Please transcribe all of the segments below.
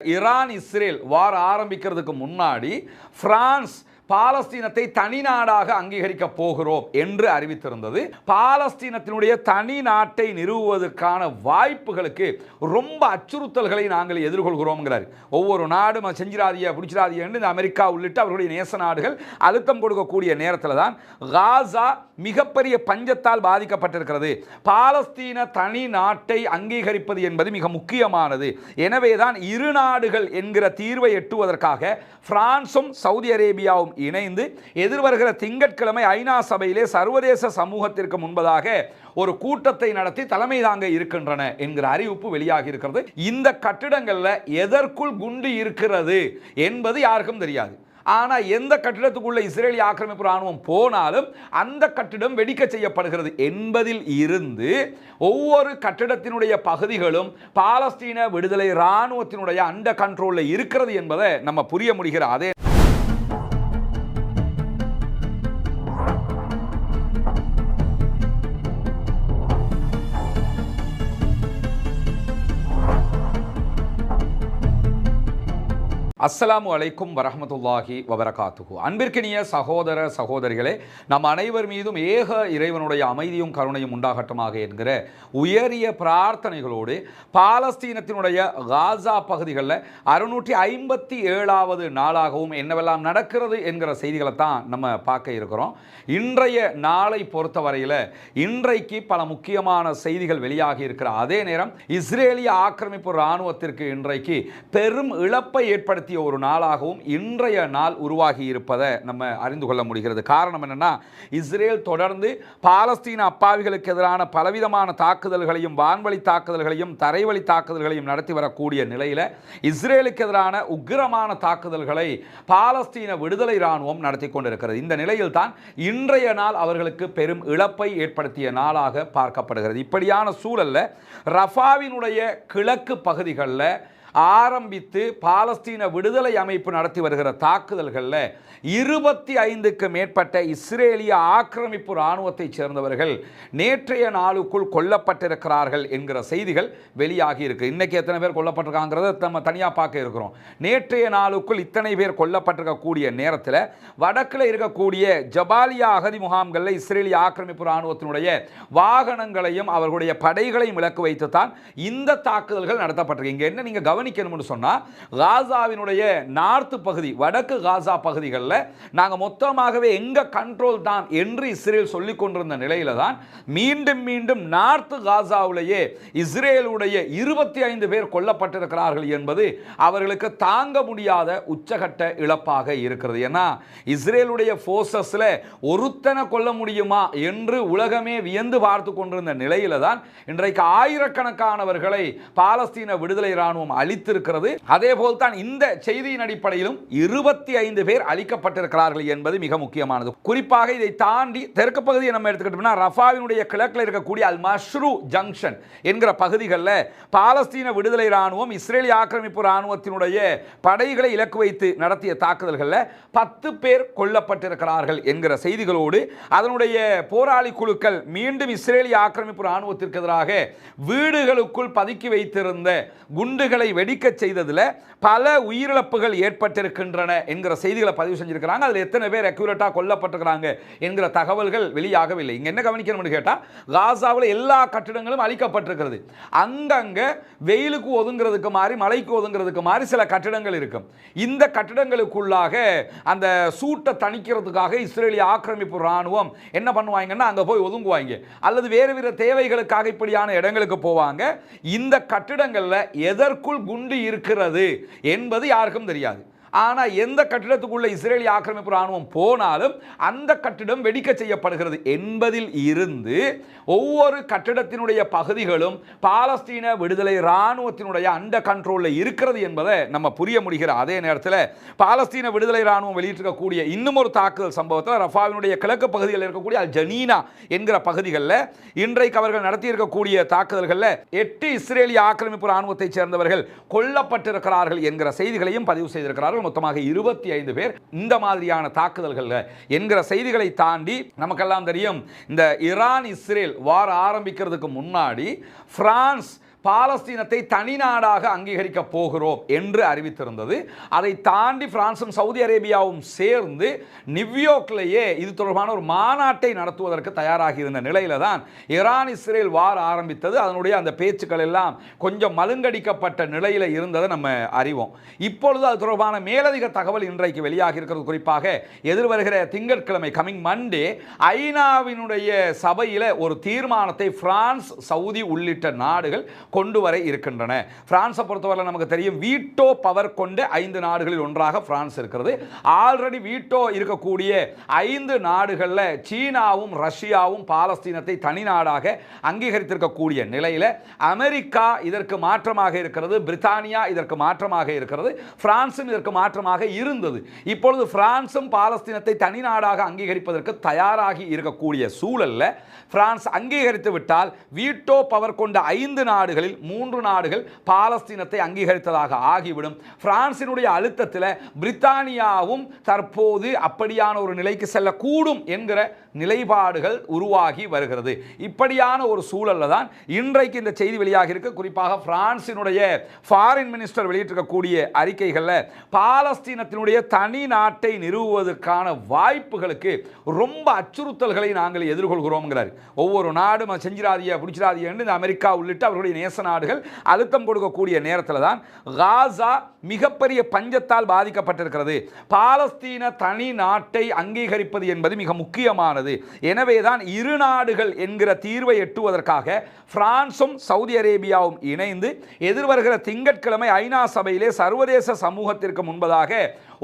Iran Israel வார் ஆரம்பிக்கிறதுக்கு முன்னாடி France பாலஸ்தீனத்தை தனி நாடாக அங்கீகரிக்க போகிறோம் என்று அறிவித்திருந்தது. பாலஸ்தீனத்தினுடைய தனி நாட்டை நிறுவுவதற்கான வாய்ப்புகளுக்கு ரொம்ப அச்சுறுத்தல்களை நாங்கள் எதிர்கொள்கிறோம்ங்கிறார். ஒவ்வொரு நாடும் அதை செஞ்சிராதிய என்று இந்த அமெரிக்கா உள்ளிட்ட அவர்களுடைய நேச நாடுகள் அழுத்தம் கொடுக்கக்கூடிய நேரத்தில் தான் காசா மிகப்பெரிய பஞ்சத்தால் பாதிக்கப்பட்டிருக்கிறது. பாலஸ்தீன தனி நாட்டை அங்கீகரிப்பது என்பது மிக முக்கியமானது. எனவே தான் இரு நாடுகள் என்கிற தீர்வை எட்டுவதற்காக பிரான்சும் சவுதி அரேபியாவும் இணைந்து எதிர்வருகிற திங்கட்கிழமை ஐநா சபையிலே சர்வதேச சமூகத்திற்கு முன்பதாக ஒரு கூட்டத்தை நடத்தி தலைமை தாங்க இருக்கின்றன என்கிற அறிவிப்பு வெளியாகி இருக்கிறது. இந்த கட்டிடங்களில் எதற்குள் குண்டு இருக்கிறது என்பது யாருக்கும் தெரியாது. ஆனால் எந்த கட்டிடத்துக்குள்ள இஸ்ரேலி ஆக்கிரமிப்பு ராணுவம் போனாலும் அந்த கட்டிடம் வெடிக்க செய்யப்படுகிறது என்பதில் இருந்து ஒவ்வொரு கட்டிடத்தினுடைய பகுதிகளும் பாலஸ்தீன விடுதலை ராணுவத்தினுடைய அண்ட கண்ட்ரோலில் இருக்கிறது என்பதை நம்ம புரிய முடிகிற அதே அஸ்ஸலாமு அலைக்கும் வரஹமத்துல்லாஹி வபரகாத்துகு அன்பிற்கினிய சகோதர சகோதரிகளே நம் அனைவர் மீதும் ஏக இறைவனுடைய அமைதியும் கருணையும் உண்டாகட்டமாக என்கிற உயரிய பிரார்த்தனைகளோடு பாலஸ்தீனத்தினுடைய காசா பகுதிகளில் அறுநூற்றி ஐம்பத்தி ஏழாவது நாளாகவும் என்னவெல்லாம் நடக்கிறது என்கிற செய்திகளை தான் நம்ம பார்க்க இருக்கிறோம். இன்றைய நாளை பொறுத்தவரையில் இன்றைக்கு பல முக்கியமான செய்திகள் வெளியாகி இருக்கிற அதே நேரம் இஸ்ரேலிய ஆக்கிரமிப்பு இராணுவத்திற்கு இன்றைக்கு பெரும் இழப்பை ஏற்படுத்திய ஒரு நாளாகவும் இன்றைய நாள் உருவாகி இருப்பதை நம்ம அறிந்து கொள்ள முடிகிறது. காரணம் என்னென்னா இஸ்ரேல் தொடர்ந்து பாலஸ்தீன அப்பாவிகளுக்கு எதிரான பலவிதமான தாக்குதல்களையும் வான்வழி தாக்குதல்களையும் தரைவழி தாக்குதல்களையும் நடத்தி வரக்கூடிய நிலையில் இஸ்ரேலுக்கு எதிரான உக்கிரமான தாக்குதல்களை பாலஸ்தீன விடுதலை இராணுவம் நடத்தி கொண்டிருக்கிறது. இந்த நிலையில் தான் இன்றைய நாள் அவர்களுக்கு பெரும் இழப்பை ஏற்படுத்திய நாளாக பார்க்கப்படுகிறது. இப்படியான சூழல்ல ரஃபாவினுடைய கிழக்கு பகுதிகளில் ஆரம்பித்து பாலஸ்தீன விடுதலை அமைப்பு நடத்தி வருகிற தாக்குதல்களில் இருபத்தி ஐந்துக்கு மேற்பட்ட இஸ்ரேலிய ஆக்கிரமிப்பு இராணுவத்தைச் சேர்ந்தவர்கள் நேற்றைய நாளுக்குள் கொல்லப்பட்டிருக்கிறார்கள் என்கிற செய்திகள் வெளியாகி இருக்கு. இன்னைக்கு எத்தனை பேர் கொல்லப்பட்டிருக்காங்கிறத நம்ம தனியாக பார்க்க இருக்கிறோம். நேற்றைய நாளுக்குள் இத்தனை பேர் கொல்லப்பட்டிருக்கக்கூடிய நேரத்தில் வடக்கில் இருக்கக்கூடிய ஜபாலியா அகதி முகாம்களில் இஸ்ரேலிய ஆக்கிரமிப்பு இராணுவத்தினுடைய வாகனங்களையும் அவர்களுடைய படைகளையும் இலக்கு வைத்து தான் இந்த தாக்குதல்கள் நடத்தப்பட்டிருக்கு. இங்கே என்ன நீங்கள் கவனிக்கணும்னு சொன்னால் காசாவினுடைய நார்த்து பகுதி வடக்கு காசா பகுதிகளில் நாங்கள் மொத்தமாகவே எங்க கண்ட்ரோல் தான் என்று இஸ்ரேல் சொல்லிக் கொண்டிருந்த நிலையில தான் மீண்டும் மீண்டும் நார்த்து காசாவிலேயே இஸ்ரேலுடைய இருபத்தி ஐந்து பேர் கொல்லப்பட்டிருக்கிறார்கள் என்பது அவர்களுக்கு தாங்க முடியாத உச்சகட்ட இழப்பாக இருக்கிறது. ஏன்னா இஸ்ரேலுடைய ஃபோர்ஸஸில் ஒருத்தனை கொல்ல முடியுமா என்று உலகமே வியந்து பார்த்து கொண்டிருந்த நிலையில தான் இன்றைக்கு ஆயிரக்கணக்கானவர்களை பாலஸ்தீன விடுதலை இராணுவம் அளித்திருக்கிறது. அதே தான் இந்த செய்தியின் அடிப்படையிலும் இருபத்தி ஐந்து பேர் அளிக்கப்பட்டிருக்கிறார்கள் என்பது மிக முக்கியமானது. குறிப்பாக இதை தாண்டி தெற்கு பகுதியை நம்ம எடுத்துக்கிட்டோம்னா ரஃபாவினுடைய கிழக்கில் இருக்கக்கூடிய அல் மஷ்ரூ ஜங்ஷன் என்கிற பகுதிகளில் பாலஸ்தீன விடுதலை இராணுவம் இஸ்ரேலிய ஆக்கிரமிப்பு இராணுவத்தினுடைய படைகளை இலக்கு வைத்து நடத்திய தாக்குதல்களில் பத்து பேர் கொல்லப்பட்டிருக்கிறார்கள் என்கிற செய்திகளோடு அதனுடைய போராளி குழுக்கள் மீண்டும் இஸ்ரேலிய ஆக்கிரமிப்பு ராணுவத்திற்கு எதிராக வீடுகளுக்குள் பதுக்கி வைத்திருந்த குண்டுகளை வெடிக்கச் செய்ததில் பல உயிரிழப்புகள் ஏற்பட்டிருக்கின்றன என்கிற செய்திகளை பதிவு செஞ்சுருக்கிறாங்க. அதில் எத்தனை பேர் அக்யூரேட்டாக கொல்லப்பட்டிருக்கிறாங்க என்கிற தகவல்கள் வெளியாகவில்லை. இங்கே என்ன கவனிக்கணும்னு கேட்டால் காசாவில் எல்லா கட்டிடங்களும் அழிக்கப்பட்டிருக்கிறது. அங்கங்கே வெயிலுக்கு ஒதுங்கிறதுக்கு மாதிரி மழைக்கு ஒதுங்கிறதுக்கு மாதிரி சில கட்டிடங்கள் இருக்கும். இந்த கட்டிடங்களுக்குள்ளாக அந்த சூட்டை தணிக்கிறதுக்காக இஸ்ரேலிய ஆக்கிரமிப்பு இராணுவம் என்ன பண்ணுவாங்கன்னா அங்கே போய் ஒதுங்குவாங்க. அல்லது வேறு வேறு தேவைகளுக்காக இப்படியான இடங்களுக்கு போவாங்க. இந்த கட்டிடங்களில் எதற்குள் குண்டு இருக்கிறது என்பது யாருக்கும் தெரியாது. ஆனால் எந்த கட்டிடத்துக்குள்ள இஸ்ரேலிய ஆக்கிரமிப்பு ராணுவம் போனாலும் அந்த கட்டிடம் வெடிக்க செய்யப்படுகிறது. என்பதில் இருந்து ஒவ்வொரு கட்டிடத்தினுடைய பகுதிகளும் பாலஸ்தீன விடுதலை இராணுவத்தினுடைய அண்ட கண்ட்ரோலில் இருக்கிறது என்பதை நம்ம புரிய முடிகிற அதே நேரத்தில் பாலஸ்தீன விடுதலை இராணுவம் வெளியிட்டிருக்கக்கூடிய இன்னும் ஒரு தாக்குதல் சம்பவத்தில் ரஃபாவினுடைய கிழக்கு பகுதியில் இருக்கக்கூடிய அல் ஜனீனா என்கிற பகுதிகளில் இன்றைக்கு அவர்கள் நடத்தியிருக்கக்கூடிய தாக்குதல்களில் எட்டு இஸ்ரேலிய ஆக்கிரமிப்பு இராணுவத்தைச் சேர்ந்தவர்கள் கொல்லப்பட்டிருக்கிறார்கள் என்கிற செய்திகளையும் பதிவு செய்திருக்கிறார்கள். மொத்தமாக இருபத்தி ஐந்து பேர் இந்த மாதிரியான தாக்குதல்கள் என்கிற செய்திகளை தாண்டி நமக்கெல்லாம் தெரியும் இந்த ஈரான் இஸ்ரேல் வார் ஆரம்பிக்கிறதுக்கு முன்னாடி பிரான்ஸ் பாலஸ்தீனத்தை தனி நாடாக அங்கீகரிக்க போகிறோம் என்று அறிவித்திருந்தது. அதை தாண்டி பிரான்சும் சவுதி அரேபியாவும் சேர்ந்து நிவ்யோர்க்லேயே இது தொடர்பான ஒரு மாநாட்டை நடத்துவதற்கு தயாராகி இருந்த நிலையில தான் ஈரான் இஸ்ரேல் வார் ஆரம்பித்தது. அதனுடைய அந்த பேச்சுக்கள் எல்லாம் கொஞ்சம் மலுங்கடிக்கப்பட்ட நிலையில் இருந்ததை நம்ம அறிவோம். இப்பொழுது அது தொடர்பான மேலதிக தகவல் இன்றைக்கு வெளியாகி இருக்கிறது. குறிப்பாக எதிர்வருகிற திங்கட்கிழமை கமிங் மண்டே ஐநாவினுடைய சபையில் ஒரு தீர்மானத்தை பிரான்ஸ் சவுதி உள்ளிட்ட நாடுகள் கொண்டு வர இருக்கின்றன. பிரான்ஸை பொறுத்தவரை நமக்கு தெரியும் வீட்டோ பவர் கொண்ட ஐந்து நாடுகளில் ஒன்றாக பிரான்ஸ் இருக்கிறது. ஆல்ரெடி வீட்டோ இருக்கக்கூடிய ஐந்து நாடுகளில் சீனாவும் ரஷ்யாவும் பாலஸ்தீனத்தை தனி நாடாக அங்கீகரித்திருக்கக்கூடிய நிலையில் அமெரிக்கா இதற்கு மாற்றமாக இருக்கிறது பிரித்தானியா இதற்கு மாற்றமாக இருக்கிறது பிரான்சும் இதற்கு மாற்றமாக இருந்தது. இப்பொழுது பிரான்ஸும் பாலஸ்தீனத்தை தனி நாடாக அங்கீகரிப்பதற்கு தயாராகி இருக்கக்கூடிய சூழல்ல பிரான்ஸ் அங்கீகரித்து விட்டால் வீட்டோ பவர் கொண்ட ஐந்து நாடுகள் நாடுகளில் மூன்று நாடுகள் பாலஸ்தீனத்தை அங்கீகரித்ததாக ஆகிவிடும். பிரான்சினுடைய அழுத்தத்தில் பிரித்தானியாவும் தற்போது அப்படியான ஒரு நிலைக்கு செல்லக்கூடும் என்கிற நிலைப்பாடுகள் உருவாகி வருகிறது. இப்படியான ஒரு சூழல்ல தான் இன்றைக்கு இந்த செய்தி வெளியாக இருக்கு. குறிப்பாக பிரான்சினுடைய ஃபாரின் மினிஸ்டர் வெளியிட்டிருக்கக்கூடிய அறிக்கைகளில் பாலஸ்தீனத்தினுடைய தனி நாட்டை நிறுவுவதற்கான வாய்ப்புகளுக்கு ரொம்ப அச்சுறுத்தல்களை நாங்கள் எதிர்கொள்கிறோம்ங்கிறார். ஒவ்வொரு நாடும் அதை செஞ்சிராதிய என்று இந்த அமெரிக்கா உள்ளிட்ட அவர்களுடைய நேச நாடுகள் அழுத்தம் கொடுக்கக்கூடிய நேரத்தில் தான் காசா மிகப்பெரிய பஞ்சத்தால் பாதிக்கப்பட்டிருக்கிறது. பாலஸ்தீன தனி நாட்டை அங்கீகரிப்பது என்பது மிக முக்கியமானது. எனவே தான் இரு நாடுகள் என்கிற தீர்வை எட்டுவதற்காக பிரான்சும் சவுதி அரேபியாவும் இணைந்து எதிர்வருகிற திங்கட்கிழமை ஐநா சபையிலே சர்வதேச சமூகத்திற்கு முன்பதாக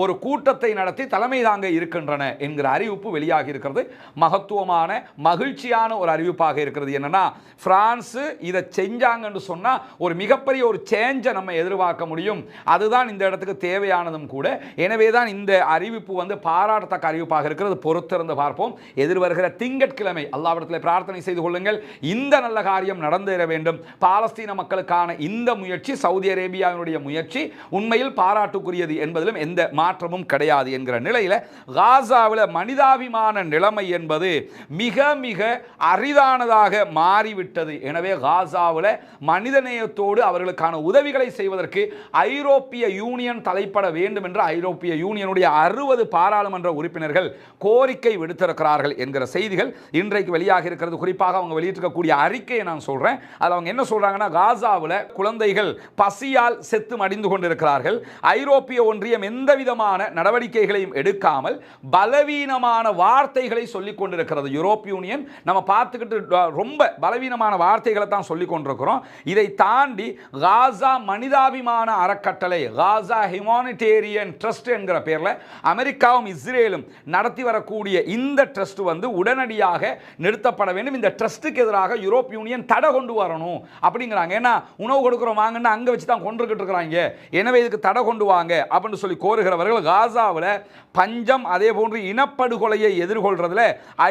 ஒரு கூட்டத்தை நடத்தி தலைமை தாங்க இருக்கின்றன என்கிற அறிவிப்பு வெளியாகி இருக்கிறது. மகத்துவமான மகிழ்ச்சியான ஒரு அறிவிப்பாக இருக்கிறது. என்னன்னா பிரான்ஸ் இதை செஞ்சாங்கன்னு சொன்னால் ஒரு மிகப்பெரிய ஒரு சேஞ்சை நம்ம எதிர்பார்க்க முடியும். அதுதான் இந்த இடத்துக்கு தேவையானதும் கூட. எனவே தான் இந்த அறிவிப்பு வந்து பாராட்டத்தக்க அறிவிப்பாக இருக்கிறது. பொறுத்திருந்து பார்ப்போம். எதிர்வருகிற திங்கட்கிழமை அல்லாவிடத்தில் பிரார்த்தனை செய்து கொள்ளுங்கள். இந்த நல்ல காரியம் நடந்தேற வேண்டும். பாலஸ்தீன மக்களுக்கான இந்த முயற்சி சவுதி அரேபியாவினுடைய முயற்சி உண்மையில் பாராட்டுக்குரியது என்பதிலும் எந்த மாற்றமும் கிடையாது என்கிற நிலையில் காசாவில் மனிதாபிமான நிலைமை என்பது மிக மிக அரிதானதாக மாறிவிட்டது. எனவே காசாவில் மனிதநேயத்தோடு அவர்களுக்கான உதவிகளை செய்வதற்கு ஐரோப்பிய யூனியன் தலைப்பட வேண்டும் என்று ஐரோப்பிய யூனியனுடைய அறுபது பாராளுமன்ற உறுப்பினர்கள் கோரிக்கை விடுத்திருக்கிறார்கள் என்கிற செய்திகள் இன்றைக்கு வெளியாக இருக்கிறது. குறிப்பாக அவங்க வெளியிட்டிருக்கக்கூடிய அறிக்கையை நான் சொல்றேன். அதில் அவங்க என்ன சொல்றாங்கன்னா காசாவில் குழந்தைகள் பசியால் செத்து மடிந்து கொண்டிருக்கிறார்கள். ஐரோப்பிய ஒன்றியம் எந்தவித விதமான நடவடிக்கைகளையும் எடுக்காமல் பலவீனமான வார்த்தைகளை சொல்லிக் கொண்டிருக்கிறது. யூரோப் யூனியன் நம்ம பார்த்துக்கிட்டு ரொம்ப பலவீனமான வார்த்தைகளை தான் சொல்லிக் கொண்டிருக்கிறோம். இதை தாண்டி காசா மனிதாபிமான அறக்கட்டளை காசா ஹியூமானிட்டேரியன் ட்ரஸ்ட் என்கிற பேரில் அமெரிக்காவும் இஸ்ரேலும் நடத்தி வரக்கூடிய இந்த ட்ரஸ்ட் வந்து உடனடியாக நிறுத்தப்பட வேண்டும். இந்த ட்ரஸ்ட்டுக்கு எதிராக யூரோப் யூனியன் தடை கொண்டு வரணும் அப்படிங்கிறாங்க. ஏன்னா உணவு கொடுக்குறோம் வாங்கன்னா அங்கே வச்சு தான் கொண்டுகிட்டு இருக்கிறாங்க. எனவே இதுக்கு தடை கொண்டு வாங்க அப்படின்னு சொல்லி கோருகிறவர் அவர்கள் காசாவில் பஞ்சம் அதே போன்று இனப்படுகொலையை எதிர்கொள்றதுல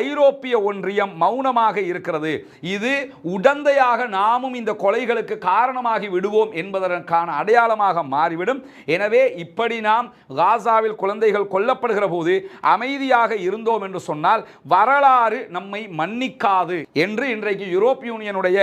ஐரோப்பிய ஒன்றியம் மௌனமாக இருக்கிறது. இது உடந்தையாக நாமும் இந்த கொலைகளுக்கு காரணமாகி விடுவோம் என்பதற்கான அடையாளமாக மாறிவிடும். எனவே இப்படி நாம் காசாவில் குழந்தைகள் கொல்லப்படுகிற போது அமைதியாக இருந்தோம் என்று சொன்னால் வரலாறு நம்மை மன்னிக்காது என்று இன்றைக்கு யூரோப் யூனியனுடைய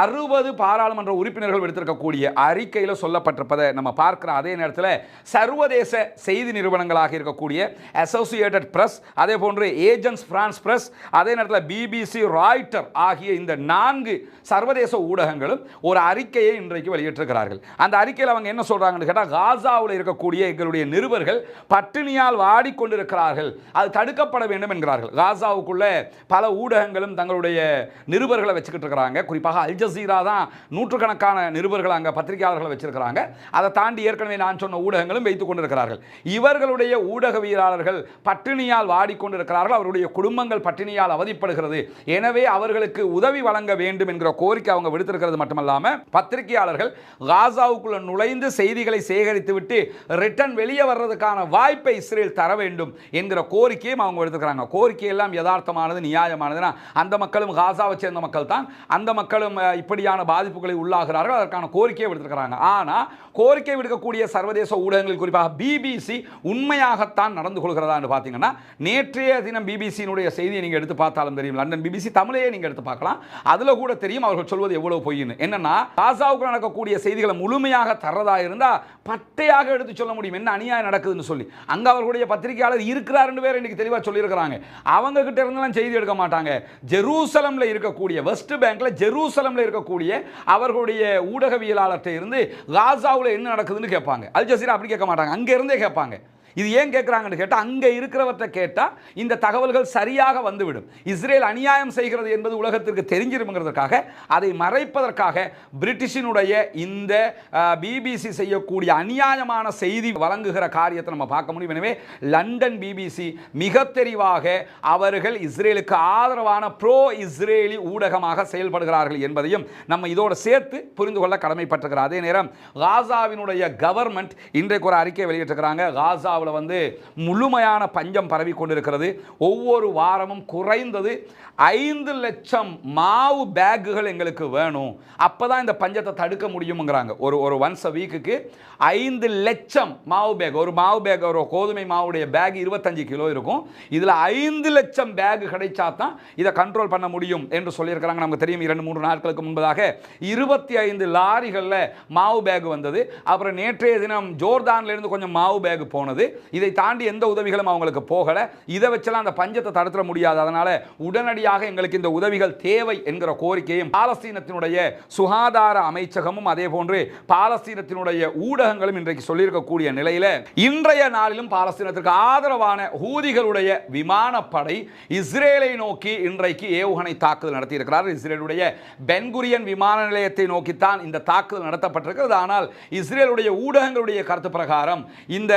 அறுபது பாராளுமன்ற உறுப்பினர்கள் விடுத்திருக்கக்கூடிய அறிக்கையில் சொல்லப்பட்டிருப்பதை நம்ம பார்க்குற அதே நேரத்தில் சர்வதேச செய்தி நிறுவனங்களாக இருக்கக்கூடிய அசோசியேட்டட் பிரஸ் அதே போன்று ஏஜென்ட்ஸ் பிரான்ஸ் பிரஸ் அதே நேரத்தில் பிபிசி ராய்டர் ஆகிய இந்த நான்கு சர்வதேச ஊடகங்களும் ஒரு அறிக்கையை இன்றைக்கு வெளியிட்டிருக்கிறார்கள். அந்த அறிக்கையில் அவங்க என்ன சொல்கிறாங்கன்னு கேட்டால் காசாவில் இருக்கக்கூடிய எங்களுடைய நிருபர்கள் பட்டினியால் வாடிக்கொண்டிருக்கிறார்கள். அது தடுக்கப்பட வேண்டும் என்கிறார்கள். காசாவுக்குள்ள பல ஊடகங்களும் தங்களுடைய நிருபர்களை வச்சுக்கிட்டு இருக்கிறாங்க. குறிப்பாக அல் அல்ஜசீரா தான் நூற்றுக்கணக்கான நிருபர்கள் அங்கே பத்திரிகையாளர்களை வச்சிருக்கிறாங்க. அதை தாண்டி ஏற்கனவே நான் சொன்ன ஊடகங்களும் வைத்துக் கொண்டிருக்கிறார்கள். இவர்களுடைய ஊடகவியலாளர்கள் பட்டினியால் வாடிக்கொண்டிருக்கிறார்கள். அவருடைய குடும்பங்கள் பட்டினியால் அவதிப்படுகிறது. எனவே அவர்களுக்கு உதவி வழங்க வேண்டும் என்கிற கோரிக்கை அவங்க விடுத்திருக்கிறது மட்டுமல்லாமல் பத்திரிகையாளர்கள் காசாவுக்குள்ள நுழைந்து செய்திகளை சேகரித்து விட்டு ரிட்டர்ன் வெளியே வர்றதுக்கான வாய்ப்பை இஸ்ரேல் தர வேண்டும் என்கிற கோரிக்கையும் அவங்க எடுத்துக்கிறாங்க கோரிக்கை எல்லாம் யதார்த்தமானது நியாயமானதுன்னா அந்த மக்களும் காசாவை சேர்ந்த மக்கள் தான் அந்த மக்களும் இப்படியான பாதிப்புகளை உள்ளாகிறார்கள் அதற்கான கோரிக்கையை விடுத்திருக்கிறாங்க. ஆனால் கோரிக்கை விடுக்கக்கூடிய சர்வதேச ஊடகங்கள் குறிப்பாக பிபிசி உண்மையாகத்தான் நடந்து கொள்கிறதான்னு பார்த்தீங்கன்னா நேற்றைய தினம் பிபிசியினுடைய செய்தியை நீங்கள் எடுத்து பார்த்தாலும் தெரியும். லண்டன் பிபிசி தமிழையே நீங்கள் எடுத்து பார்க்கலாம். அதில் கூட தெரியும் அவர்கள் சொல்வது எவ்வளவு பொய்னு என்னன்னா காசாவுக்கு நடக்கக்கூடிய செய்திகளை முழுமையாக தர்றதா இருந்தால் பட்டையாக எடுத்து சொல்ல முடியும். என்ன அநியாயம் நடக்குதுன்னு சொல்லி. அங்கே அவர்களுடைய பத்திரிகையாளர் இருக்கிறாருன்னு பேர் இன்னைக்கு தெளிவாக சொல்லியிருக்கிறாங்க. அவங்க கிட்ட இருந்தெல்லாம் செய்தி எடுக்க மாட்டாங்க. ஜெருசலம்ல இருக்கக்கூடிய வெஸ்ட் பேங்க்ல ஜெருசலம்ல இருக்கக்கூடிய அவர்களுடைய ஊடகவியலாளர்கிட்ட இருந்து காசாவில் என்ன நடக்குதுன்னு கேட்பாங்க. அல் ஜசீரா அப்படி கேட்க மாட்டாங்க. அங்க இருந்தே கேட்பாங்க. இது ஏன் கேட்குறாங்கன்னு கேட்டால் அங்கே இருக்கிறவற்றை கேட்டால் இந்த தகவல்கள் சரியாக வந்துவிடும். இஸ்ரேல் அநியாயம் செய்கிறது என்பது உலகத்திற்கு தெரிஞ்சிருங்கிறதுக்காக அதை மறைப்பதற்காக பிரிட்டிஷினுடைய இந்த பிபிசி செய்யக்கூடிய அநியாயமான செய்தி வழங்குகிற காரியத்தை நம்ம பார்க்க முடியும். எனவே லண்டன் பிபிசி மிக தெரிவாக அவர்கள் இஸ்ரேலுக்கு ஆதரவான ப்ரோ இஸ்ரேலி ஊடகமாக செயல்படுகிறார்கள் என்பதையும் நம்ம இதோடு சேர்த்து புரிந்து கொள்ள கடமைப்பட்டிருக்கிறார். அதே நேரம் காசாவினுடைய கவர்மெண்ட் இன்றைக்கு ஒரு அறிக்கை வெளியிட்டிருக்கிறாங்க. காசாவில் வந்து முழுமையான பஞ்சம் பரவி கொண்டிருக்கிறது. ஒவ்வொரு வாரமும் குறைந்தது ஐந்து லட்சம் மாவு பேக்குகள் எங்களுக்கு வேணும். அப்போ தான் இந்த பஞ்சத்தை தடுக்க முடியுங்கிறாங்க ஒரு ஒரு ஒன்ஸ் அ வீக்குக்கு ஐந்து லட்சம் மாவு பேக் ஒரு மாவு பேக் ஒரு கோதுமை மாவுடைய பேக் இருபத்தஞ்சு கிலோ இருக்கும். இதில் ஐந்து லட்சம் பேக் கிடைச்சா தான் இதை கண்ட்ரோல் பண்ண முடியும் என்று சொல்லியிருக்கிறாங்க. நமக்கு தெரியும் இரண்டு மூன்று நாட்களுக்கு முன்பதாக இருபத்தி ஐந்து லாரிகளில் மாவு பேக் வந்தது. அப்புறம் நேற்றைய தினம் ஜோர்தான்லேருந்து கொஞ்சம் மாவு பேக் போனது. இதை தாண்டி எந்த உதவிகளும் அவங்களுக்கு போகலை. இதை வச்செல்லாம் அந்த பஞ்சத்தை தடுத்துட முடியாது. அதனால உடனடியாக எங்களுக்கு இந்த உதவிகள் தேவை என்கிற கோரிக்கையும் பாலஸ்தீனத்தினுடைய சுகாதார அமைச்சகமும் அதே போன்று பாலஸ்தீனத்தினுடைய ஊடகங்களும் இன்றைக்கு சொல்லியிருக்கக்கூடிய நிலையில் இன்றைய நாளிலும் பாலஸ்தீனத்திற்கு ஆதரவான ஹூதிகளுடைய விமானப்படை இஸ்ரேலை நோக்கி இன்றைக்கு ஏவுகணை தாக்குதல் நடத்தியிருக்கிறார். இஸ்ரேலுடைய பென்குரியன் விமான நிலையத்தை நோக்கித்தான் இந்த தாக்குதல் நடத்தப்பட்டிருக்கிறது. ஆனால் இஸ்ரேலுடைய ஊடகங்களுடைய கருத்து பிரகாரம் இந்த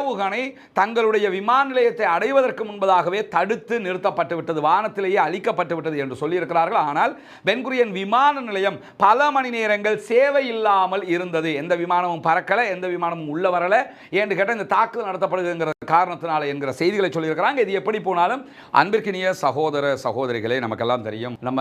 ஏவுகணை தங்களுடைய விமான நிலையத்தை அடைவதற்கு முன்பதாகவே தடுத்து நிறுத்தப்பட்டு விட்டது வானத்திலேயே அழிக்கப்பட்டு விட்டது என்று சொல்லியிருக்கிறார்கள். ஆனால் பென்குரியன் விமான நிலையம் பல மணி நேரங்கள் சேவை இல்லாமல் இருந்தது. எந்த விமானமும் பறக்கலை எந்த விமானமும் உள்ள வரல. என்று கேட்டால் இந்த தாக்குதல் நடத்தப்படுதுங்கிற காரணத்தினால என்கிற செய்திகளை சொல்லியிருக்கிறாங்க. இது எப்படி போனாலும் அன்பிற்கினிய சகோதர சகோதரிகளே நமக்கெல்லாம் தெரியும். நம்ம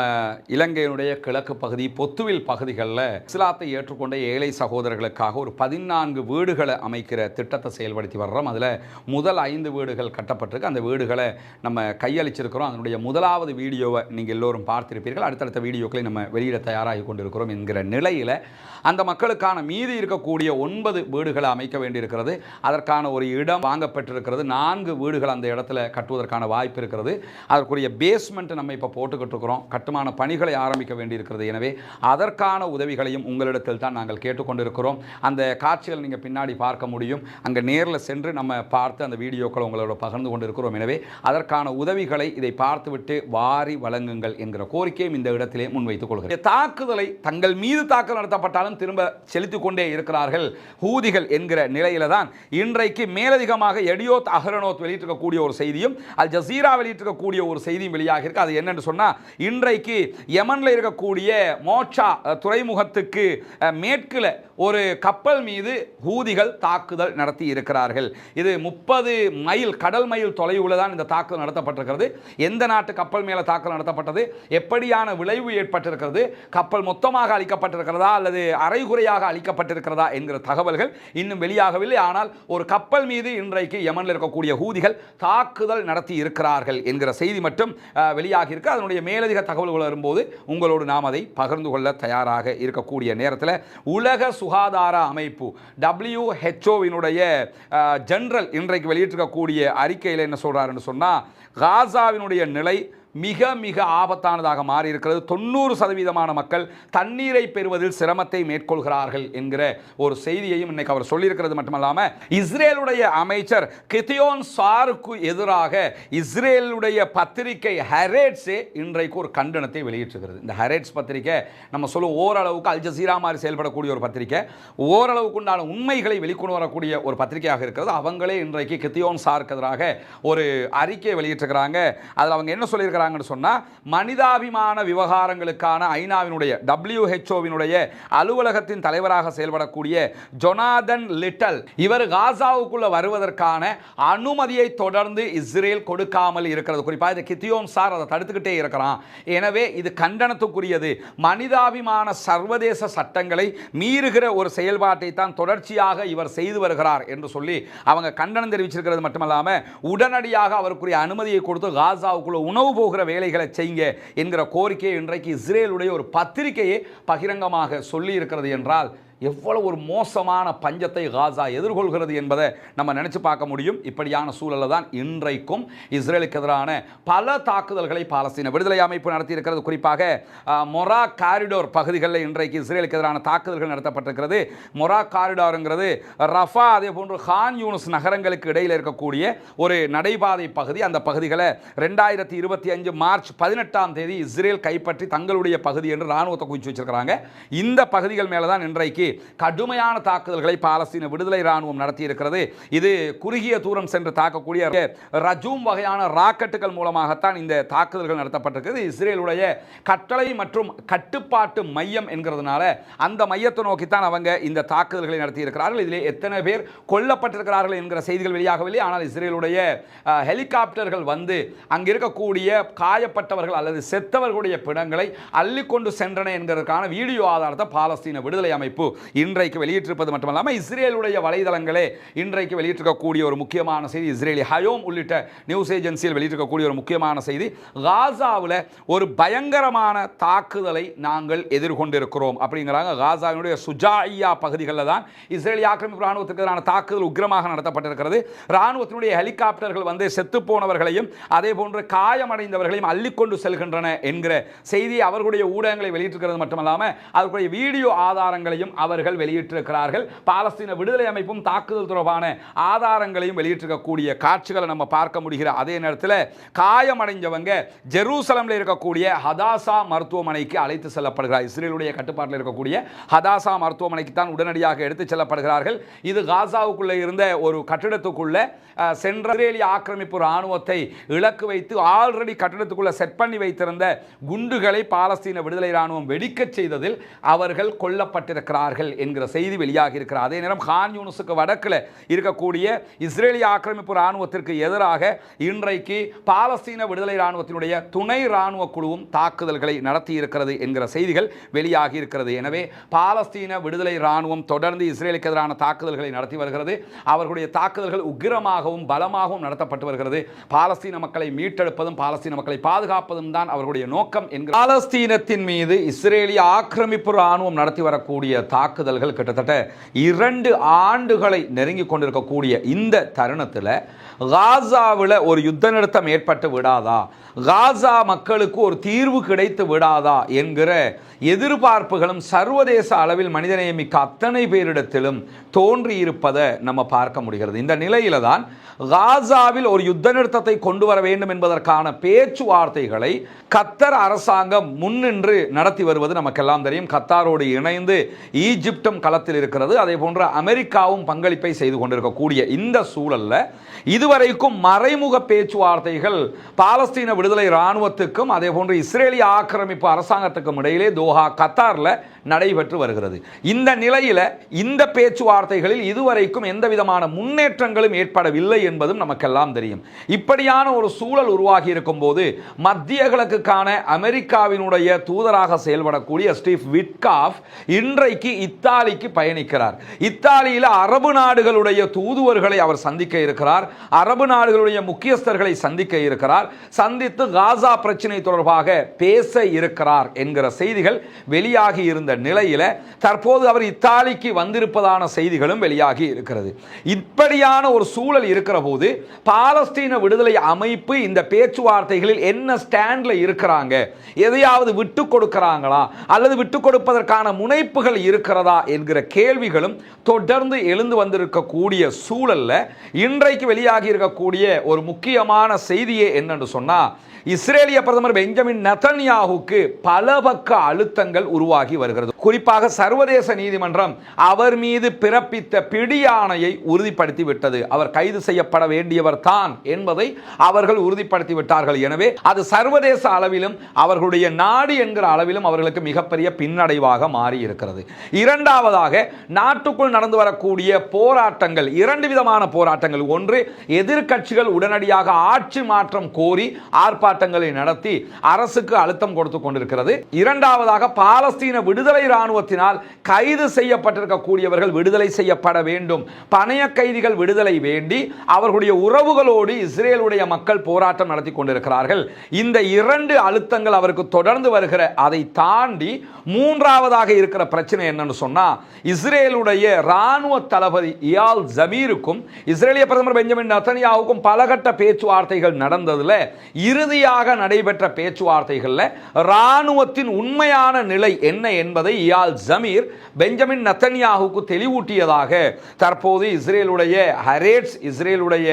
இலங்கையினுடைய கிழக்கு பகுதி பொத்துவில் பகுதிகளில் இஸ்லாத்தை ஏற்றுக்கொண்ட ஏழை சகோதரர்களுக்காக ஒரு பதினான்கு வீடுகளை அமைக்கிற திட்டத்தை செயல்படுத்தி வர்றோம். அதில் முதல் ஐந்து வீடுகள் கட்டப்பட்டிருக்கு. அந்த வீடுகளை நம்ம கையளிச்சிருக்கிறோம். அதனுடைய முதலாவது வீடியோவை நீங்கள் எல்லோரும் பார்த்திருப்பீர்கள். அடுத்தடுத்த வீடியோக்களை நம்ம வெளியிட தயாராகி கொண்டிருக்கிறோம் என்கிற நிலையில் அந்த மக்களுக்கான மீதி இருக்கக்கூடிய ஒன்பது வீடுகளை அமைக்க வேண்டியிருக்கிறது. அதற்கான ஒரு இடம் வாங்கப்பட்டிருக்கிறது. நான்கு வீடுகள் அந்த இடத்துல கட்டுவதற்கான வாய்ப்பு இருக்கிறது. அதற்குரிய பேஸ்மெண்ட் நம்ம இப்போ போட்டுக்கிட்டு இருக்கிறோம். கட்டுமான பணிகளை ஆரம்பிக்க வேண்டியிருக்கிறது. எனவே அதற்கான உதவிகளையும் உங்களிடத்தில் தான் நாங்கள் கேட்டுக்கொண்டிருக்கிறோம். அந்த காட்சிகள் நீங்கள் பின்னாடி பார்க்க முடியும். அங்கே நேரில் சென்று நம்ம பார்த்து அந்த வீடியோக்களை உங்களோட பகிர்ந்து கொண்டிருக்கிறோம். எனவே அதற்கான உதவிகளை இதை பார்த்துவிட்டு வாரி வழங்குங்கள் என்கிற கோரிக்கையும் இந்த இடத்திலே முன்வைத்துக் கொள்கிறேன். தாக்குதலை தங்கள் மீது தாக்குதல் நடத்தப்பட்டாலும் திரும்ப செலுத்திக் கொண்டே இருக்கிறார்கள் ஹூதிகள் என்கிற நிலையில தான் இன்றைக்கு மேலதிகமாக எடியோத் அகரனோத் வெளியிட்டிருக்கக்கூடிய ஒரு செய்தியும் அல் ஜசீரா வெளியிட்டிருக்கக்கூடிய ஒரு செய்தியும் வெளியாக இருக்கு அது என்னன்னு சொன்னால் இன்றைக்கு யமனில் இருக்கக்கூடிய மோட்சா துறைமுகத்துக்கு மேற்கில் மேற்குல ஒரு கப்பல் மீது ஹூதிகள் தாக்குதல் நடத்தி இருக்கிறார்கள். இது முப்பது மைல் கடல் மைல் தொலைவுல தான் இந்த தாக்குதல் நடத்தப்பட்டிருக்கிறது. எந்த நாட்டு கப்பல் மேலே தாக்குதல் நடத்தப்பட்டது? எப்படியான விளைவு ஏற்பட்டிருக்கிறது? கப்பல் மொத்தமாக அழிக்கப்பட்டிருக்கிறதா? அல்லது அரைகுறையாக அளிக்கப்பட்டிருக்கிறதா என்கிற தகவல்கள் இன்னும் வெளியாகவில்லை. ஆனால் ஒரு கப்பல் மீது இன்றைக்கு யமனில் இருக்கக்கூடிய ஹூதிகள் தாக்குதல் நடத்தி இருக்கிறார்கள் என்கிற செய்தி மட்டும் வெளியாகியிருக்கு. வெளியாகி இருக்கு அதனுடைய மேலதிக தகவல்கள் வரும்போது உங்களோடு நாம் அதை பகிர்ந்து கொள்ள தயாராக இருக்கக்கூடிய நேரத்தில் உலக சுகாதார அமைப்பு டபிள்யூஹெச்ஓவினுடைய ஜென்ரல் இன்றைக்கு வெளியிட்டிருக்கக்கூடிய அறிக்கையில் என்ன சொல்கிறாருன்னு சொன்னால் காசாவினுடைய நிலை மிக மிக ஆபத்தானதாக மாறி இருக்கிறது தொண்ணூறு சதவீதமான மக்கள் தண்ணீரை பெறுவதில் சிரமத்தை மேற்கொள்கிறார்கள் என்கிற ஒரு செய்தியையும் இன்னைக்கு அவர் சொல்லியிருக்கிறது மட்டுமல்லாமல் இஸ்ரேலுடைய அமைச்சர் கித்தியோன் சாருக்கு எதிராக இஸ்ரேலுடைய பத்திரிகை ஹெரேட்ஸே இன்றைக்கு ஒரு கண்டனத்தை வெளியிட்டிருக்கிறது. இந்த ஹரேட்ஸ் பத்திரிகை நம்ம சொல்லும் ஓரளவுக்கு அல் ஜசீரா மாதிரி செயல்படக்கூடிய ஒரு பத்திரிகை ஓரளவுக்கு உண்டான உண்மைகளை வெளிக்கொண்டு வரக்கூடிய ஒரு பத்திரிகையாக இருக்கிறது. அவங்களே இன்றைக்கு கித்தியோன் சாருக்கு எதிராக ஒரு அறிக்கையை வெளியிட்டிருக்கிறாங்க அதில் அவங்க என்ன சொல்லியிருக்கிறாங்கன்னு சொன்னால் மனிதாபிமான விவகாரங்களுக்கான ஐநாவினுடைய டபிள்யூஹெச்ஓவினுடைய அலுவலகத்தின் தலைவராக செயல்படக்கூடிய ஜொனாதன் லிட்டல் இவர் காசாவுக்குள்ளே வருவதற்கான அனுமதியை தொடர்ந்து இஸ்ரேல் கொடுக்காமல் இருக்கிறது. குறிப்பாக இது கித்தியோன் சார் அதை தடுத்துக்கிட்டே இருக்கிறான். எனவே இது கண்டனத்துக்குரியது. மனிதாபிமான சர்வதேச சட்டங்களை மீறுகிற ஒரு செயல்பாட்டை தான் தொடர்ச்சியாக இவர் செய்து வருகிறார் என்று சொல்லி அவங்க கண்டனம் தெரிவிச்சிருக்கிறது மட்டுமல்லாமல் உடனடியாக அவருக்குரிய அனுமதி அனுமதியை கொடுத்து காசாவுக்குள்ள உணவு போகிற வேலைகளை செய்யுங்க என்கிற கோரிக்கையை இன்றைக்கு இஸ்ரேலுடைய ஒரு பத்திரிகையை பகிரங்கமாக சொல்லி இருக்கிறது என்றால் எவ்வளவு ஒரு மோசமான பஞ்சத்தை காசா எதிர்கொள்கிறது என்பதை நம்ம நினச்சி பார்க்க முடியும். இப்படியான சூழலில் தான் இன்றைக்கும் இஸ்ரேலுக்கு எதிரான பல தாக்குதல்களை பாலஸ்தீன விடுதலை அமைப்பு நடத்தியிருக்கிறது. குறிப்பாக மொரா காரிடோர் பகுதிகளில் இன்றைக்கு இஸ்ரேலுக்கு எதிரான தாக்குதல்கள் நடத்தப்பட்டிருக்கிறது. மொரா காரிடாருங்கிறது ரஃபா அதே போன்று ஹான் யூனஸ் நகரங்களுக்கு இடையில் இருக்கக்கூடிய ஒரு நடைபாதை பகுதி. அந்த பகுதிகளை ரெண்டாயிரத்தி இருபத்தி அஞ்சு மார்ச் பதினெட்டாம் தேதி இஸ்ரேல் கைப்பற்றி தங்களுடைய பகுதி என்று ராணுவத்தை குவிச்சு வச்சிருக்கிறாங்க. இந்த பகுதிகள் மேலே தான் இன்றைக்கு கடுமையான தாக்குதல்களை பாலஸ்தீன விடுதலை ராணுவம் நடத்தியிருக்கிறது. இது குறுகிய தூரம் சென்று தாக்கக்கூடிய ரஜூம் வகையான ராக்கெட்டுகள் மூலமாகத்தான் இந்த தாக்குதல்கள் நடத்தப்பட்டிருக்கிறது. இஸ்ரேலுடைய கட்டளை மற்றும் கட்டுப்பாட்டு மையம் என்கிறதுனால அந்த மையத்தை நோக்கித்தான் அவங்க இந்த தாக்குதல்களை நடத்தியிருக்கிறார்கள். இதிலே எத்தனை பேர் கொல்லப்பட்டிருக்கிறார்கள் என்கிற செய்திகள் வெளியாகவில்லை. ஆனால் இஸ்ரேலுடைய ஹெலிகாப்டர்கள் வந்து அங்கிருக்கக்கூடிய காயப்பட்டவர்கள் அல்லது செத்தவர்களுடைய பிணங்களை அள்ளிக்கொண்டு சென்றன என்கிறதுக்கான வீடியோ ஆதாரத்தை பாலஸ்தீன விடுதலை அமைப்பு இன்றைக்கு வெளியிட்டிருப்பது மட்டுமல்லாமல் இஸ்ரேலுடைய வலைதளங்களே இன்றைக்கு வெளியிட்டிருக்கக்கூடிய ஒரு முக்கியமான செய்தி இஸ்ரேலி ஹயோம் உள்ளிட்ட நியூஸ் ஏஜென்சியில் வெளியிட்டிருக்கக்கூடிய ஒரு முக்கியமான செய்தி காசாவில் ஒரு பயங்கரமான தாக்குதலை நாங்கள் எதிர்கொண்டிருக்கிறோம் அப்படிங்கிறாங்க. காசாவினுடைய சுஜாயா பகுதிகளில் தான் இஸ்ரேலி ஆக்கிரமிப்பு ராணுவத்துக்கு எதிரான தாக்குதல் உக்கிரமாக நடத்தப்பட்டிருக்கிறது. ராணுவத்தினுடைய ஹெலிகாப்டர்கள் வந்து செத்துப்போனவர்களையும் அதே போன்று காயமடைந்தவர்களையும் அள்ளிக்கொண்டு செல்கின்றன என்கிற செய்தியை அவர்களுடைய ஊடகங்களை வெளியிட்டிருக்கிறது மட்டுமல்லாமல் அவர்களுடைய வீடியோ ஆதாரங்களையும் அவர் அவர்கள் வெளியிட்டிருக்கிறார்கள். பாலஸ்தீன விடுதலை அமைப்பும் தாக்குதல் தொடர்பான ஆதாரங்களையும் வெளியிட்டிருக்கக்கூடிய காட்சிகளை நம்ம பார்க்க முடிகிற அதே நேரத்தில் காயமடைஞ்சவங்க ஜெருசலம்ல இருக்கக்கூடிய ஹதாசா மருத்துவமனைக்கு அழைத்து செல்லப்படுகிறார். இஸ்ரேலுடைய கட்டுப்பாட்டில் இருக்கக்கூடிய ஹதாசா மருத்துவமனைக்கு தான் உடனடியாக எடுத்துச் செல்லப்படுகிறார்கள். இது காசாவுக்குள்ளே இருந்த ஒரு கட்டிடத்துக்குள்ள சென்ற இஸ்ரேலிய ஆக்கிரமிப்பு இராணுவத்தை இலக்கு வைத்து ஆல்ரெடி கட்டிடத்துக்குள்ள செட் பண்ணி வைத்திருந்த குண்டுகளை பாலஸ்தீன விடுதலை இராணுவம் வெடிக்கச் செய்ததில் அவர்கள் இருக்கிறார்கள் என்கிற செய்தி வெளியாகி இருக்கிறார் அதே நேரம் கான் யூனுஸுக்கு வடக்கில் இருக்கக்கூடிய இஸ்ரேலிய ஆக்கிரமிப்பு இராணுவத்திற்கு எதிராக இன்றைக்கு பாலஸ்தீன விடுதலை ராணுவத்தினுடைய துணை ராணுவ குழுவும் தாக்குதல்களை நடத்தி இருக்கிறது என்கிற செய்திகள் வெளியாகி இருக்கிறது. எனவே பாலஸ்தீன விடுதலை ராணுவம் தொடர்ந்து இஸ்ரேலுக்கு எதிரான தாக்குதல்களை நடத்தி வருகிறது. அவர்களுடைய தாக்குதல்கள் உக்கிரமாகவும் பலமாகவும் நடத்தப்பட்டு வருகிறது. பாலஸ்தீன மக்களை மீட்டெடுப்பதும் பாலஸ்தீன மக்களை பாதுகாப்பதும் தான் அவர்களுடைய நோக்கம் என்கிற பாலஸ்தீனத்தின் மீது இஸ்ரேலிய ஆக்கிரமிப்பு ராணுவம் நடத்தி வரக்கூடிய தாக்குதல்கள் கிட்டத்தட்ட இரண்டு ஆண்டுகளை நெருங்கி கொண்டிருக்கக்கூடிய இந்த தருணத்தில் காசாவில் ஒரு யுத்த நிறுத்தம் ஏற்பட்டு விடாதா? காசா மக்களுக்கு ஒரு தீர்வு கிடைத்து விடாதா? என்கிற எதிர்பார்ப்புகளும் சர்வதேச அளவில் மனிதநேயமிக்க அத்தனை பேரிடத்திலும் தோன்றியிருப்பதை நம்ம பார்க்க முடிகிறது. இந்த நிலையில தான் காசாவில் ஒரு யுத்த நிறுத்தத்தை கொண்டு வர வேண்டும் என்பதற்கான பேச்சுவார்த்தைகளை கத்தர் அரசாங்கம் முன்னின்று நடத்தி வருவது நமக்கெல்லாம் தெரியும். கத்தாரோடு இணைந்து ஈஜிப்டும் களத்தில் இருக்கிறது. அதே போன்று அமெரிக்காவும் பங்களிப்பை செய்து கொண்டிருக்கக்கூடிய இந்த சூழல்ல இதுவரைக்கும் மறைமுக பேச்சுவார்த்தைகள் பாலஸ்தீன விடுதலை இராணுவத்துக்கும் அதே போன்று இஸ்ரேலிய ஆக்கிரமிப்பு அரசாங்கத்துக்கும் இடையிலே தோஹா கத்தாரில் நடைபெற்று வருகிறது. இந்த நிலையில் இந்த பேச்சுவார்த்தைகளில் இதுவரைக்கும் எந்த விதமான முன்னேற்றங்களும் ஏற்படவில்லை என்பதும் நமக்கெல்லாம் தெரியும். இப்படியான ஒரு சூழல் உருவாகி இருக்கும் போது மத்திய கிழக்குக்கான அமெரிக்காவினுடைய தூதராக செயல்படக்கூடிய ஸ்டீவ் விட்காஃப் இன்றைக்கு இத்தாலிக்கு பயணிக்கிறார். இத்தாலியில் அரபு நாடுகளுடைய தூதுவர்களை அவர் சந்திக்க இருக்கிறார். அரபு நாடுகளுடைய முக்கியஸ்தர்களை சந்திக்க இருக்கிறார். சந்தித்து காசா பிரச்சனை தொடர்பாக பேச இருக்கிறார் என்கிற செய்திகள் வெளியாகி இருந்த நிலையில் தற்போது அவர் இத்தாலிக்கு வந்திருப்பதான செய்திகளும் வெளியாகி இருக்கிறது. இப்படியான ஒரு சூழல் இருக்கிற போது பாலஸ்தீன விடுதலை அமைப்பு இந்த பேச்சுவார்த்தைகளில் என்ன ஸ்டாண்ட்ல இருக்கிறாங்க? எதையாவது விட்டு கொடுக்கிறாங்களா? அல்லது விட்டு கொடுப்பதற்கான முனைப்புகள் இருக்கிறதா என்கிற கேள்விகளும் தொடர்ந்து எழுந்து வந்திருக்கக்கூடிய சூழல்ல இன்றைக்கு வெளியாகி இருக்கக்கூடிய ஒரு முக்கியமான செய்தியே என்னன்னு சொன்னா இஸ்ரேலிய பிரதமர் பெஞ்சமின் நெதன்யாகுக்கு பல பக்க அழுத்தங்கள் உருவாகி வருகிறது. குறிப்பாக சர்வதேச நீதிமன்றம் அவர் மீது பிறப்பித்த பிடியாணையை உறுதிப்படுத்தி விட்டது அவர் கைது செய்யப்பட வேண்டியவர் தான் என்பதை அவர்கள் உறுதிப்படுத்தி விட்டார்கள் எனவே அது சர்வதேச அளவிலும் அவர்களுடைய நாடு என்கிற அளவிலும் அவர்களுக்கு மிகப்பெரிய பின்னடைவாக மாறி இருக்கிறது இரண்டாவதாக நாட்டுக்குள் நடந்து வரக்கூடிய போராட்டங்கள் இரண்டு விதமான போராட்டங்கள். ஒன்று எதிர்கட்சிகள் உடனடியாக ஆட்சி மாற்றம் கோரி ஆர்ப்பாட்டம் ஆர்ப்பாட்டங்களை நடத்தி அரசுக்கு அழுத்தம் கொடுத்து கொண்டிருக்கிறது. இரண்டாவதாக பாலஸ்தீன விடுதலை இராணுவத்தினால் கைது செய்யப்பட்டிருக்கக்கூடியவர்கள் விடுதலை செய்யப்பட வேண்டும். பணைய கைதிகள் விடுதலை வேண்டி அவர்களுடைய உறவுகளோடு இஸ்ரேலுடைய மக்கள் போராட்டம் நடத்தி கொண்டிருக்கிறார்கள். இந்த இரண்டு அழுத்தங்கள் அவருக்கு தொடர்ந்து வருகிற அதை தாண்டி மூன்றாவதாக இருக்கிற பிரச்சனை என்னன்னு சொன்னா இஸ்ரேலுடைய இராணுவ தளபதி இயால் ஜமீருக்கும் இஸ்ரேலிய பிரதமர் பெஞ்சமின் நத்தனியாவுக்கும் பலகட்ட பேச்சுவார்த்தைகள் நடந்ததில் இறுதி இறுதியாக நடைபெற்ற பேச்சுவார்த்தைகளில் ராணுவத்தின் உண்மையான நிலை என்ன என்பதை இயால் ஜமீர் பெஞ்சமின் நத்தன்யாகுக்கு தெளிவூட்டியதாக தற்போது இஸ்ரேலுடைய ஹரேட்ஸ் இஸ்ரேலுடைய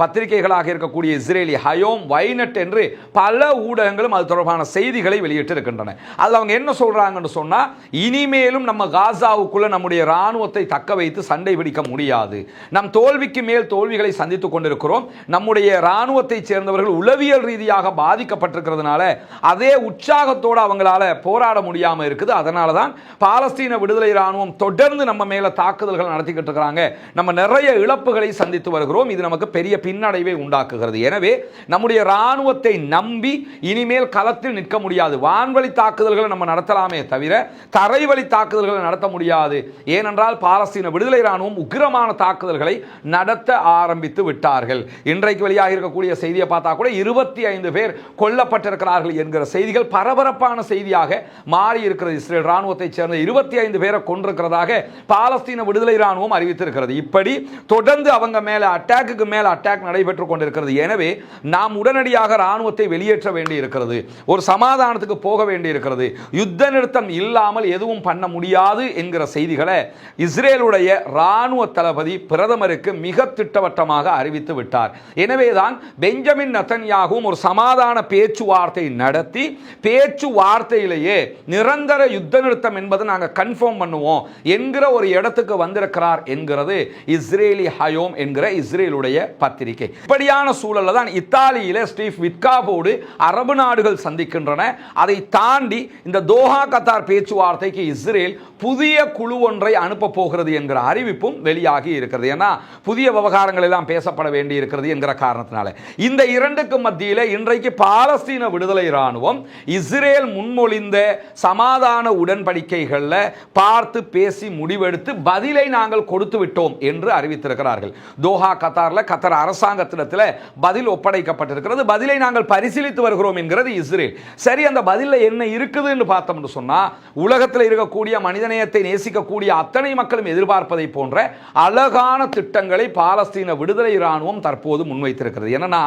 பத்திரிகைகளாக இருக்கக்கூடிய இஸ்ரேலி ஹயோம் வைனட் என்று பல ஊடகங்களும் அது தொடர்பான செய்திகளை வெளியிட்டிருக்கின்றன. அதில் அவங்க என்ன சொல்கிறாங்கன்னு சொன்னா இனிமேலும் நம்ம காசாவுக்குள்ள நம்முடைய ராணுவத்தை தக்க வைத்து சண்டை பிடிக்க முடியாது. நம் தோல்விக்கு மேல் தோல்விகளை சந்தித்துக் கொண்டிருக்கிறோம். நம்முடைய ராணுவத்தை சேர்ந்தவர்கள் உளவியல் ரீதியாக பாதிக்கப்பட்டிருக்கிறதுனால அதே உற்சாகத்தோடு அவங்களால போராட முடியாமல் இருக்குது. அதனால தான் பாலஸ்தீன விடுதலை இராணுவம் தொடர்ந்து நம்ம மேலே தாக்குதல்கள் நடத்திக்கிட்டு இருக்கிறாங்க. நம்ம நிறைய இழப்புகளை சந்தித்து வருகிறோம். இது நமக்கு பெரிய பின்னடைவை உண்டாக்குகிறது. எனவே நம்முடைய இராணுவத்தை நம்பி இனிமேல் களத்தில் நிற்க முடியாது. வான்வழி தாக்குதல்களை நம்ம நடத்தலாமே தவிர தரைவழி தாக்குதல்களை நடத்த முடியாது. ஏனென்றால் பாலஸ்தீன விடுதலை இராணுவம் உக்கிரமான தாக்குதல்களை நடத்த ஆரம்பித்து விட்டார்கள். இன்றைக்கு வெளியாக இருக்கக்கூடிய செய்தியை பார்த்தா கூட இருபத்தி ஐந்து பேர் பேர் கொல்லப்பட்டிருக்கிறார்கள் என்கிற செய்திகள் பரபரப்பான செய்தியாக மாறி இருக்கிறது இஸ்ரேல் ராணுவத்தைச் சேர்ந்த இருபத்தி ஐந்து பேரை கொண்டிருக்கிறதாக பாலஸ்தீன விடுதலை ராணுவம் அறிவித்திருக்கிறது. இப்படி தொடர்ந்து அவங்க மேலே அட்டாக்கு மேலே அட்டாக் நடைபெற்றுக் கொண்டிருக்கிறது. எனவே நாம் உடனடியாக ராணுவத்தை வெளியேற்ற வேண்டி இருக்கிறது ஒரு சமாதானத்துக்கு போக வேண்டி இருக்கிறது யுத்த நிறுத்தம் இல்லாமல் எதுவும் பண்ண முடியாது என்கிற செய்திகளை இஸ்ரேலுடைய ராணுவ தளபதி பிரதமருக்கு மிக திட்டவட்டமாக அறிவித்து விட்டார். எனவேதான் பெஞ்சமின் நத்தன்யாகவும் ஒரு சமா சமாதான பேச்சுவார்த்தை நடத்தி பேச்சுவார்த்தையிலேயே நிரந்தர யுத்த நிறுத்தம் என்பதை நாங்கள் கன்ஃபார்ம் பண்ணுவோம். என்கிற ஒரு இடத்துக்கு வந்திருக்கிறார் என்கிறது இஸ்ரேலி ஹயோம் என்கிற இஸ்ரேலுடைய பத்திரிகை. இப்படியான சூழலில் தான் இத்தாலியில் ஸ்டீஃப் விட்காவோடு அரபு நாடுகள் சந்திக்கின்றன. அதை தாண்டி இந்த தோஹா கத்தார் பேச்சுவார்த்தைக்கு இஸ்ரேல் புதிய குழு ஒன்றை அனுப்ப போகிறது என்கிற அறிவிப்பும் வெளியாகி இருக்கிறது. ஏன்னா புதிய விவகாரங்கள் எல்லாம் பேசப்பட வேண்டி இருக்கிறது என்கிற காரணத்தினால. இந்த இரண்டுக்கு மத்தியில் இன்றைக்கு இன்றைக்கு பாலஸ்தீன விடுதலை இராணுவம் இஸ்ரேல் முன்மொழிந்த சமாதான உடன்படிக்கைகளில் பார்த்து பேசி முடிவெடுத்து பதிலை நாங்கள் கொடுத்து விட்டோம் என்று அறிவித்திருக்கிறார்கள். தோஹா கத்தாரில் கத்தார் அரசாங்கத்திடத்தில் பதில் ஒப்படைக்கப்பட்டிருக்கிறது. பதிலை நாங்கள் பரிசீலித்து வருகிறோம் என்கிறது இஸ்ரேல். சரி அந்த பதிலில் என்ன இருக்குதுன்னு பார்த்தோம்னு சொன்னால் உலகத்தில் இருக்கக்கூடிய மனிதநேயத்தை நேசிக்கக்கூடிய அத்தனை மக்களும் எதிர்பார்ப்பதை போன்ற அழகான திட்டங்களை பாலஸ்தீன விடுதலை இராணுவம் தற்போது முன்வைத்திருக்கிறது. என்னன்னா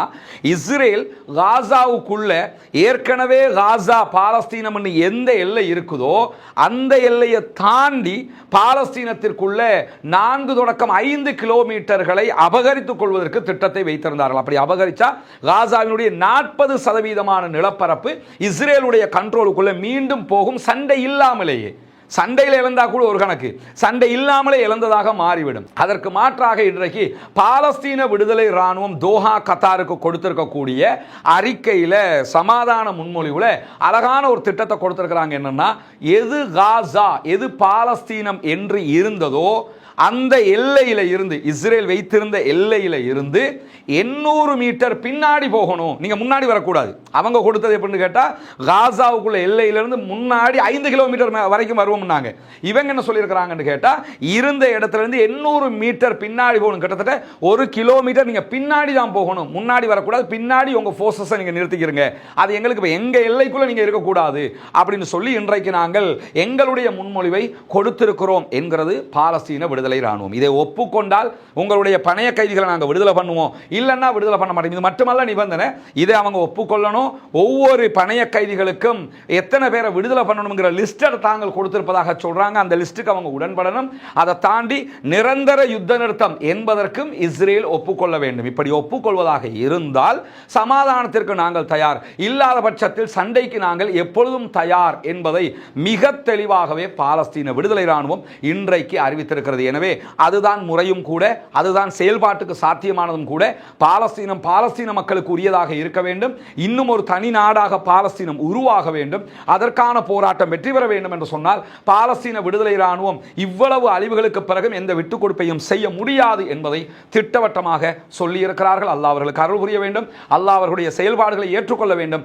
இஸ்ரேல் காசாவுக்குள்ள ஏற்கனவே காசா பாலஸ்தீனம் எந்த எல்லை இருக்குதோ அந்த எல்லையை தாண்டி பாலஸ்தீனத்திற்குள்ள நான்கு தொடக்கம் ஐந்து கிலோமீட்டர்களை அபகரித்துக் கொள்வதற்கு திட்டத்தை வைத்திருந்தார்கள். அப்படி அபகரிச்சா காசாவினுடைய நாற்பது சதவீதமான நிலப்பரப்பு இஸ்ரேலுடைய கண்ட்ரோலுக்குள்ள மீண்டும் போகும் சண்டை இல்லாமலேயே. சண்டையில் இழந்தா கூட ஒரு கணக்கு. சண்டை இல்லாமலே இழந்ததாக மாறிவிடும். அதற்கு மாற்றாக இன்றைக்கு பாலஸ்தீன விடுதலை ராணுவம் தோஹா கத்தாருக்கு கொடுத்திருக்கக்கூடிய அறிக்கையில் சமாதான முன்மொழிவில் அழகான ஒரு திட்டத்தை கொடுத்திருக்கிறாங்க. என்னன்னா எது காசா எது பாலஸ்தீனம் என்று இருந்ததோ அந்த எல்லையில் இருந்து இஸ்ரேல் வைத்திருந்த எல்லையில் இருந்து எண்ணூறு மீட்டர் பின்னாடி போகணும். நீங்கள் முன்னாடி வரக்கூடாது. அவங்க கொடுத்தது எப்படின்னு கேட்டால் காசாவுக்குள்ள எல்லையிலிருந்து முன்னாடி ஐந்து கிலோமீட்டர் மே- வரைக்கும் வருவோம்னாங்க. இவங்க என்ன சொல்லியிருக்கிறாங்கன்னு கேட்டால் இருந்த இடத்துல இருந்து எண்ணூறு மீட்டர் பின்னாடி போகணும். கிட்டத்தட்ட ஒரு கிலோமீட்டர் நீங்கள் பின்னாடி தான் போகணும். முன்னாடி வரக்கூடாது. பின்னாடி உங்கள் ஃபோர்ஸஸை நீங்கள் நிறுத்திக்கிறங்க அது எங்களுக்கு இப்போ எங்கள் எல்லைக்குள்ளே நீங்கள் இருக்கக்கூடாது அப்படின்னு சொல்லி இன்றைக்கு நாங்கள் எங்களுடைய முன்மொழிவை கொடுத்திருக்கிறோம் என்கிறது பாலஸ்தீன விடுதலை. விடுதலை இராணுவம். இதை ஒப்புக்கொண்டால் உங்களுடைய பணைய கைதிகளை நாங்கள் விடுதலை பண்ணுவோம். இல்லைன்னா விடுதலை பண்ண மாட்டோம். இது மட்டுமல்ல நிபந்தனை இதை அவங்க ஒப்புக்கொள்ளணும். ஒவ்வொரு பணைய கைதிகளுக்கும் எத்தனை பேரை விடுதலை பண்ணணுங்கிற லிஸ்ட்டை தாங்கள் கொடுத்திருப்பதாக சொல்றாங்க. அந்த லிஸ்ட்டுக்கு அவங்க உடன்படணும். அதை தாண்டி நிரந்தர யுத்த நிறுத்தம் என்பதற்கும் இஸ்ரேல் ஒப்புக்கொள்ள வேண்டும். இப்படி ஒப்புக்கொள்வதாக இருந்தால் சமாதானத்திற்கு நாங்கள் தயார். இல்லாத பட்சத்தில் சண்டைக்கு நாங்கள் எப்பொழுதும் தயார் என்பதை மிக தெளிவாகவே பாலஸ்தீன விடுதலை ராணுவம் இன்றைக்கு அறிவித்திருக்கிறது. எனவே அதுதான் முறையும் கூட அதுதான் செயல்பாட்டுக்கு சாத்தியமானதும் கூட. பாலஸ்தீனம் பாலஸ்தீன மக்களுக்கு உரியதாக இருக்க வேண்டும். இன்னும் ஒரு தனி நாடாக பாலஸ்தீனம் உருவாக வேண்டும். அதற்கான போராட்டம் வெற்றி பெற வேண்டும் என்று சொன்னால் பாலஸ்தீன விடுதலை இராணுவம் இவ்வளவு அழிவுகளுக்கு பிறகும் எந்த விட்டுக் கொடுப்பையும் செய்ய முடியாது என்பதை திட்டவட்டமாக சொல்லியிருக்கிறார்கள். அல்லாஹ் அவர்களுக்கு அருள் புரிய வேண்டும். அல்லாஹ் அவர்களுடைய செயல்பாடுகளை ஏற்றுக்கொள்ள வேண்டும்.